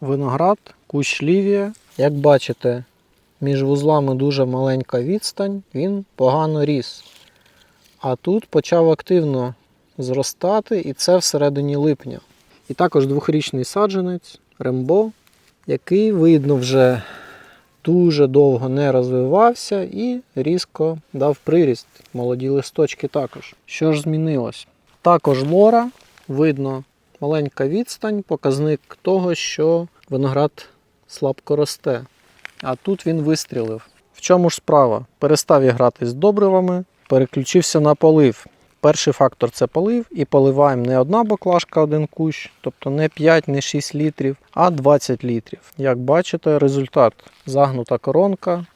виноград, кущ лівія. Як бачите, між вузлами дуже маленька відстань, він погано ріс. А тут почав активно зростати, і це всередині липня. І також двохрічний саджанець Рембо, який видно вже дуже довго не розвивався і різко дав приріст. Молоді листочки також. Що ж змінилось? Також лора, видно маленька відстань, показник того, що виноград слабко росте. А тут він вистрілив. В чому ж справа? Перестав я грати з добривами, переключився на полив. Перший фактор це полив, і поливаємо не одна баклажка, один кущ, тобто не 5, не 6 літрів, а 20 літрів. Як бачите, результат загнута коронка,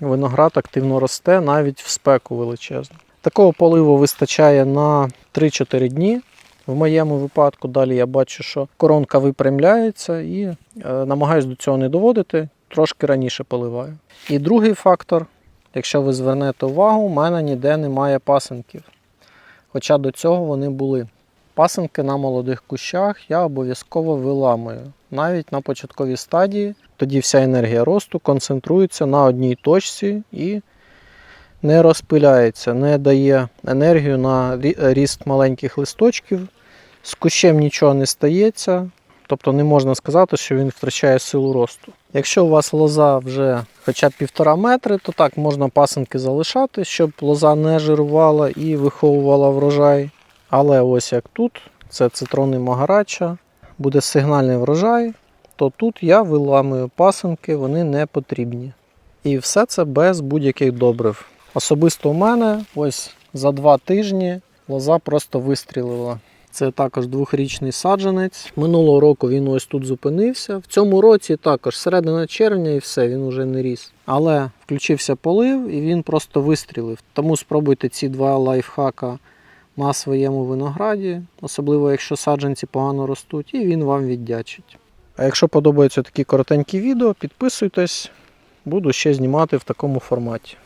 виноград активно росте навіть в спеку величезну. Такого поливу вистачає на 3-4 дні. В моєму випадку далі я бачу, що коронка випрямляється і е, намагаюсь до цього не доводити, трошки раніше поливаю. І другий фактор, якщо ви звернете увагу, у мене ніде немає пасинків. Хоча до цього вони були. Пасинки на молодих кущах я обов'язково виламую. Навіть на початковій стадії, тоді вся енергія росту концентрується на одній точці і не розпиляється, не дає енергію на ріст маленьких листочків. З кущем нічого не стається, тобто не можна сказати, що він втрачає силу росту. Якщо у вас лоза вже хоча б півтора метри, то так можна пасинки залишати, щоб лоза не жирувала і виховувала врожай. Але ось як тут, це цитрони магарача, буде сигнальний врожай, то тут я виламую пасинки, вони не потрібні. І все це без будь-яких добрив. Особисто у мене ось за два тижні лоза просто вистрілила. Це також двохрічний саджанець. Минулого року він ось тут зупинився. В цьому році також середина червня і все, він уже не ріс. Але включився полив і він просто вистрілив. Тому спробуйте ці два лайфхака на своєму винограді, особливо якщо саджанці погано ростуть, і він вам віддячить. А якщо подобаються такі коротенькі відео, підписуйтесь, буду ще знімати в такому форматі.